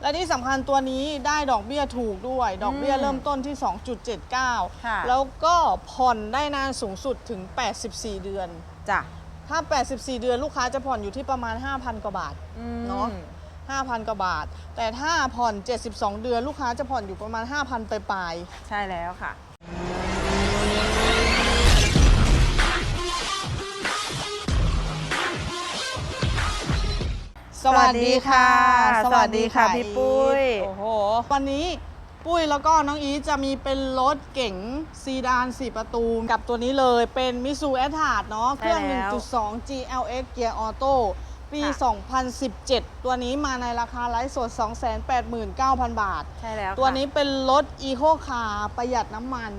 และที่สำคัญตัวนี้ได้ดอกเบี้ยถูกด้วย ดอกเบี้ยอืมเริ่มต้นที่ ค่ะ 2.79 แล้วก็ผ่อนได้นานสูงสุดถึง 84 เดือน จ้ะถ้า 84 เดือนลูกค้าจะผ่อนอยู่ที่ประมาณ 5,000 กว่าบาทเนอะ 5,000 กว่าบาท แต่ถ้าผ่อน 72 เดือน ลูกค้าจะผ่อนอยู่ประมาณ 5,000 ไปปลายใช่แล้วค่ะ สวัสดีค่ะ สวัสดีค่ะพี่ปุ้ย โอ้โห วันนี้ปุ้ยแล้วก็น้องอีทจะมีเป็นรถเก๋งซีดาน 4 ประตูกับตัวนี้เลยเป็นมิซูแอ t า r d เนาะเครื่องใช่แล้ว1.2 GLX เกียร์ออโต้ปีค่ะ2017 ตัวนี้มาในราคาไลฟ์สด 289,000 บาท ใช่แล้ว ตัวค่ะนี้เป็นรถอีโคคาร์ประหยัดน้ำมัน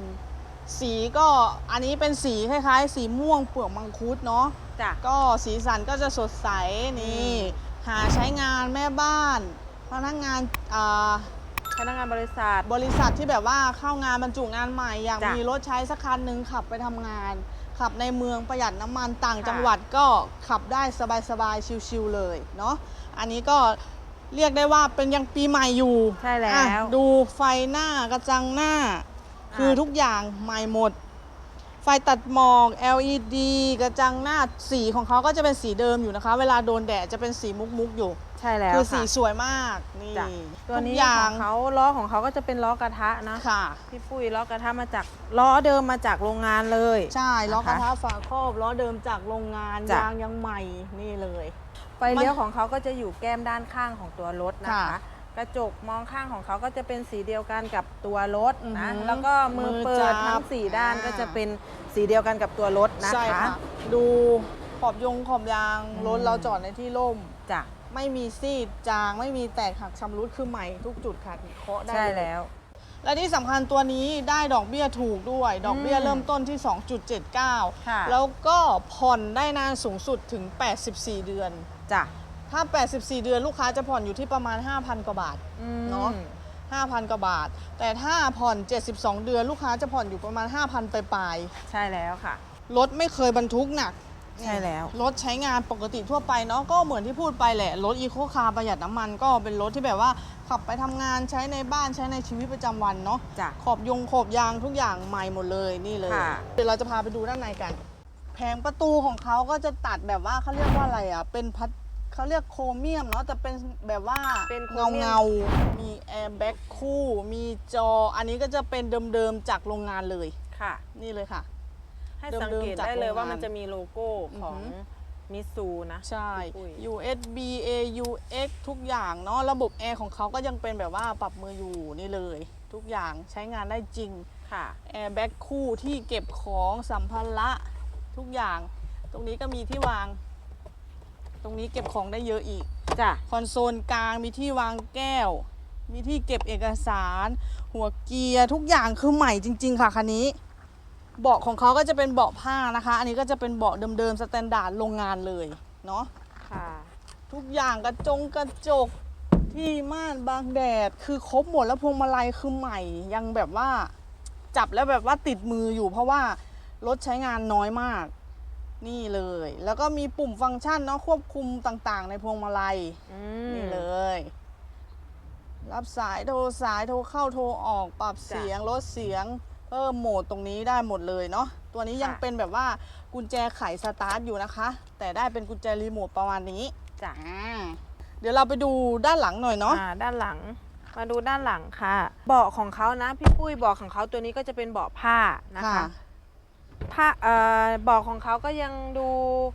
สีก็อันนี้เป็นสีคล้ายๆ สีม่วงเปลือกมังคุดเนาะจ้ะก็สีสันก็จะสดใสนี่ หาใช้งานแม่บ้าน พนักงานอ่าพนักงานบริษัท บริษัทที่แบบว่าเข้างานบรรจุงานใหม่อยากจ้ะมีรถใช้สักคันหนึ่งขับไปทำงาน ขับในเมืองประหยัดน้ำมันต่างค่ะ จังหวัดก็ขับได้สบายๆชิวๆเลยเนาะอันนี้ก็เรียกได้ว่าเป็นยังปีใหม่อยู่ใช่แล้อะว ดูไฟหน้ากระจังหน้า คือทุกอย่างใหม่หมด ไฟตัดหมอก LED กระจังหน้าสีของเขาก็จะเป็นสีเดิมอยู่นะคะ เวลาโดนแดดจะเป็นสีมุกๆอยู่ ใช่แล้วคือสีค่ะสวยมากนี่จ้ะตัวนี้ทุกอย่าของงเขาล้อของเขาก็จะเป็นล้อกระทะนะค่ะ พี่ปุ้ยล้อกระทะมาจากล้อเดิมมาจากโรงงานเลย ใช่ล้อกระนะคะทะฝาครอบล้อเดิมจากโรงงานจ้ะ ยางยังใหม่นี่เลย ไฟเลี้ยวของเขาก็จะอยู่แก้มด้านข้างของตัวรถนะคะค่ะ กระจกมองข้างของเขาก็จะเป็นสีเดียวกันกับตัวรถอือนะหือแล้วก็มือมือเปิจัดบทั้งสี่ด้านอ่า ก็จะเป็นสีเดียวกันกับตัวรถนะใช่คะ ค่ะดูขอบยงขอบยางอืม รถเราจอดในที่ร่ม จ้ะไม่มีซีดจางไม่มีแตกหักชำรุดคือใหม่ทุกจุดค่ะเคาะได้ใช่เลยแล้ว และที่สำคัญตัวนี้ได้ดอกเบี้ยถูกด้วย ดอกเบี้ยอืมเริ่มต้นที่2.79ค่ะแล้วก็ผ่อนได้นานสูงสุดถึง 84 เดือน จ้ะ ถ้า 84 เดือนลูกค้าจะผ่อนอยู่ที่ประมาณ 5,000 กว่าบาทอืมเนอะ5,000 กว่าบาท แต่ถ้าผ่อน 72 เดือนลูกค้าจะผ่อนอยู่ประมาณ 5,000 ไปปลายใช่แล้วค่ะๆรถไม่เคยบรรทุกหนัก ใช่แล้ว รถใช้งานปกติทั่วไปเนาะก็เหมือนที่พูดไปแหละ รถอีโคคาร์ประหยัดน้ำมันก็เป็นรถที่แบบว่าขับไปทำงานใช้ในบ้านใช้ในชีวิตประจำวันเนาะจ้ะขอบยงขอบยางทุกอย่างใหม่หมดเลยนี่เลยค่ะเดี๋ยวเราจะพาไปดูด้านในกัน แผงประตูของเขาก็จะตัดแบบว่าเขาเรียกว่าอะไรอะเป็นพัด เขาเรียกโครเมียมเนาะแต่เป็นแบบว่าเป็นโครเงาเมียม เงาๆมีแอร์แบ็กคู่มีจอ อันนี้ก็จะเป็นเดิมๆจากโรงงานเลย ค่ะ นี่เลยค่ะ ให้เดิมๆสังเกตจากได้เลยโรงงานว่ามันจะมีโลโก้ของอือหือมิซูนะ ใช่พี่ปุ้ย USB AUX ทุกอย่างเนาะระบบแอร์ของเขาก็ยังเป็นแบบว่าปรับมืออยู่นี่เลย ทุกอย่างใช้งานได้จริง ค่ะ แอร์แบ็กคู่ที่เก็บของสัมภาระทุกอย่าง ตรงนี้ก็มีที่วาง ตรงนี้เก็บของได้เยอะอีก จ้ะ คอนโซลกลางมีที่วางแก้ว มีที่เก็บเอกสาร หัวเกียร์ทุกอย่างคือใหม่จริง ๆ ค่ะคันนี้ เบาะของเขาก็จะเป็นเบาะผ้านะคะ อันนี้ก็จะเป็นเบาะเดิมๆสแตนดาร์ดโรงงานเลยเนาะ ค่ะ ทุกอย่างกระจงกระจกที่ม่านบางแดดคือครบหมดแล้วพวงมาลัยคือใหม่ยังแบบว่า จับแล้วแบบว่าติดมืออยู่เพราะว่ารถใช้งานน้อยมาก นี่เลย แล้วก็มีปุ่มฟังก์ชันเนาะควบคุมต่างๆ ในพวงมาลัยอืมนี่เลย รับสายโทรสายโทรเข้าโทรออกปรับจ้ะเสียงลดเสียงเพิ่มโหมดตรงนี้ได้หมดเลยเนาะตัวนี้ยังค่ะเป็นแบบว่ากุญแจไขสตาร์ทอยู่นะคะ แต่ได้เป็นกุญแจรีโมทประมาณนี้จ้ะอ่าเดี๋ยวเราไปดูด้านหลังหน่อยเนาะอ่าด้านหลังมาดูด้านหลังค่ะ เบาะของเขานะพี่ปุ้ยเบาะของเขาตัวนี้ก็จะเป็นเบาะผ้านะคะ ผ้าเอ่อเบาะของเขาก็ยังดู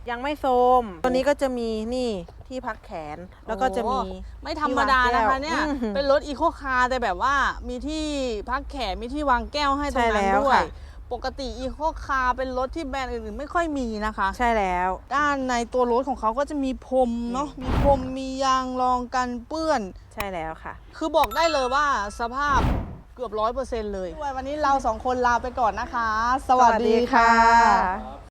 ยังไม่โทรมตัวนี้ก็จะมีนี่ที่พักแขนแล้วก็จะมี โอ้ไม่ธรรมดานะคะเนี่ย ที่วางแก้วเป็นรถอีโคคาร์แต่แบบว่ามีที่พักแขนมีที่วางแก้วให้ตรงใช่นั้นแล้วด้วย ค่ะ ปกติอีโคคาร์เป็นรถที่แบรนด์อื่นๆไม่ค่อยมีนะคะ ใช่แล้ว ด้านในตัวรถของเขาก็จะมีพรมเนาะมีพรมมียางรองกันเปื้อน ใช่แล้วค่ะ คือบอกได้เลยว่าสภาพ เกือบร้อยเปอร์เซ็นต์เลยวันนี้เราสองคนลาไปก่อนนะคะ สวัสดีค่ะ